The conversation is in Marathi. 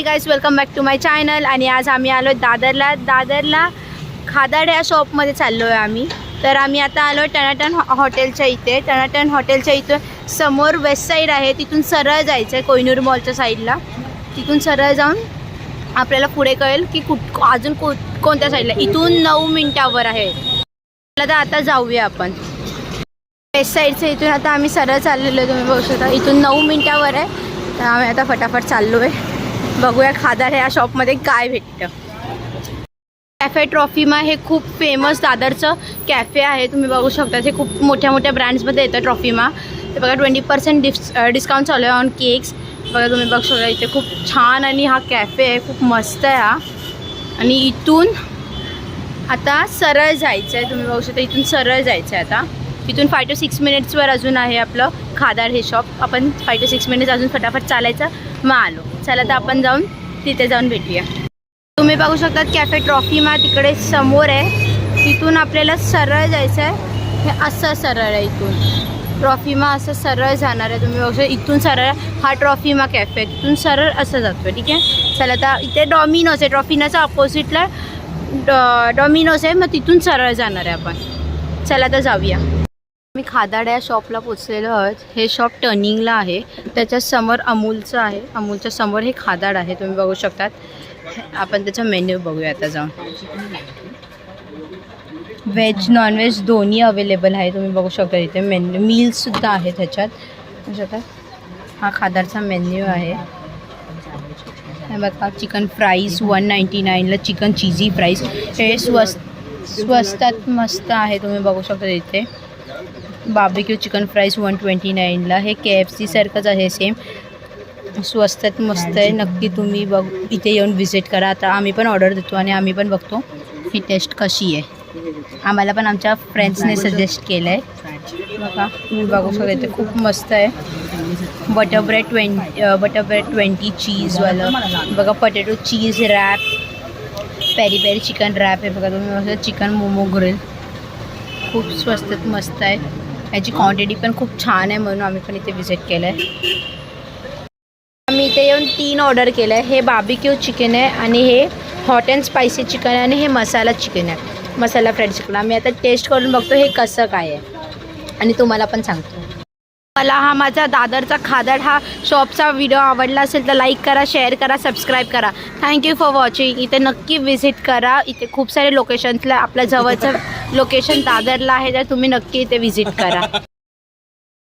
Hi guys welcome back to my channel आणि आज आम्ही आलो दादरला. दादरला खादाड या शॉपमध्ये चाललो आहे आम्ही. तर आम्ही आता आलो टनाटन हॉ- हॉटेलच्या इथे. टनाटन हॉटेलच्या इथे समोर वेस्ट साईड आहे. तिथून सरळ जायचं आहे कोयनूर मॉलच्या साईडला तिथून सरळ जाऊन आपल्याला पुढे कळेल की कुठ अजून को कोणत्या साईडला इथून नऊ मिनटावर आहे. तर आता जाऊया आपण. वेस्ट साईडचं इथून आता आम्ही सरळ चाललेलो आहे तुम्ही बघू शकता. इथून नऊ मिनटावर आहे. तर आम्ही आता फटाफट चाललो आहे बघूया खादार ह्या शॉपमध्ये काय भेटतं. कॅफे ट्रॉफीमा हे खूप फेमस दादरचं कॅफे आहे. तुम्ही बघू शकता हे खूप मोठ्या मोठ्या ब्रँड्समध्ये येतं ट्रॉफीमा ते बघा ट्वेंटी पर्सेंट डिस डिस्काउंट चालू आहे ऑन केक्स बघा तुम्ही बघू शकता इथे खूप छान आणि हा कॅफे आहे खूप मस्त आहे हा. आणि इथून आता सरळ जायचं आहे. तुम्ही बघू शकता इथून सरळ जायचं आहे आता. इथून फाय टू सिक्स मिनिट्सवर अजून आहे आपलं खादार हे शॉप आपण फाय टू सिक्स मिनिट्स अजून फटाफट चालायचं. मग आलो. चला तर आपण जाऊन तिथे जाऊन भेटूया. तुम्ही बघू शकतात कॅफे ट्रॉफीमा तिकडे समोर आहे. तिथून आपल्याला सरळ जायचं आहे हे असं सरळ आहे इथून. ट्रॉफीमा असं सरळ जाणार आहे. तुम्ही बघू शकता इथून सरळ हा ट्रॉफीमा कॅफे तिथून सरळ असं जातो आहे ठीक आहे? चला आता इथे डॉमिनोज आहे. ट्रॉफिनाच्या अपोजिटला डॉ डॉमिनोज आहे. मग तिथून सरळ जाणार आहे आपण. चला तर जाऊया. मी खादाड या शॉपला पोचलेलो आहोत. हे शॉप टर्निंगला आहे. त्याच्यासमोर अमूलचं आहे. अमूलच्या समोर हे खादाड आहे. तुम्ही बघू शकतात. आपण त्याचा मेन्यू बघूया आता जाऊन. व्हेज नॉनव्हेज दोन्ही अवेलेबल आहे. तुम्ही बघू शकता इथे मेन्यू. मील्ससुद्धा आहे त्याच्यात बघू हा खादारचा मेन्यू आहे. बघा चिकन फ्राईज वन नाईंटी नाईनला चिकन चिझी फ्राईज. हे स्वस्त स्वस्तात मस्त आहे. तुम्ही बघू शकता इथे. Barbecue chicken fries one twenty नाईनला हे के एफ सीसारखंच आहे सेम स्वस्तात मस्त आहे. नक्की तुम्ही बघ इथे येऊन व्हिजिट करा. आता आम्ही पण ऑर्डर देतो आणि आम्ही पण बघतो ही टेस्ट कशी आहे. आम्हाला पण आमच्या फ्रेंड्सने सजेस्ट केलं आहे बघा तुम्ही बघू शकता इथे खूप मस्त आहे. Butter bread twenty butter bread twenty चीजवालं बघा potato cheese wrap peri peri chicken wrap आहे. बघा तुम्ही चिकन मोमो ग्रिल खूप स्वस्तात मस्त आहे. याची क्वांटिटी पण खूप छान आहे म्हणून आम्ही पण इथे व्हिजिट केलं आहे आम्ही इथे येऊन तीन ऑर्डर केलं आहे हे बाबीक्यू चिकन आहे आणि हे हॉट अँड स्पायसी चिकन आहे आणि हे मसाला चिकन आहे. मसाला फ्राईड चिकन आम्ही आता टेस्ट करून बघतो हे कसं काय आहे. आणि तुम्हाला पण सांगतो. मला हा माझा दादरचा खादड हा शॉपचा व्हिडिओ आवडला असेल तर लाईक करा शेअर करा सबस्क्राईब करा. थँक्यू फॉर वॉचिंग इथे नक्की व्हिजिट करा. इथे खूप सारे लोकेशन्सला आपल्या जवळचं लोकेशन दादरला आहे तर तुम्ही नक्की इथे व्हिजिट करा.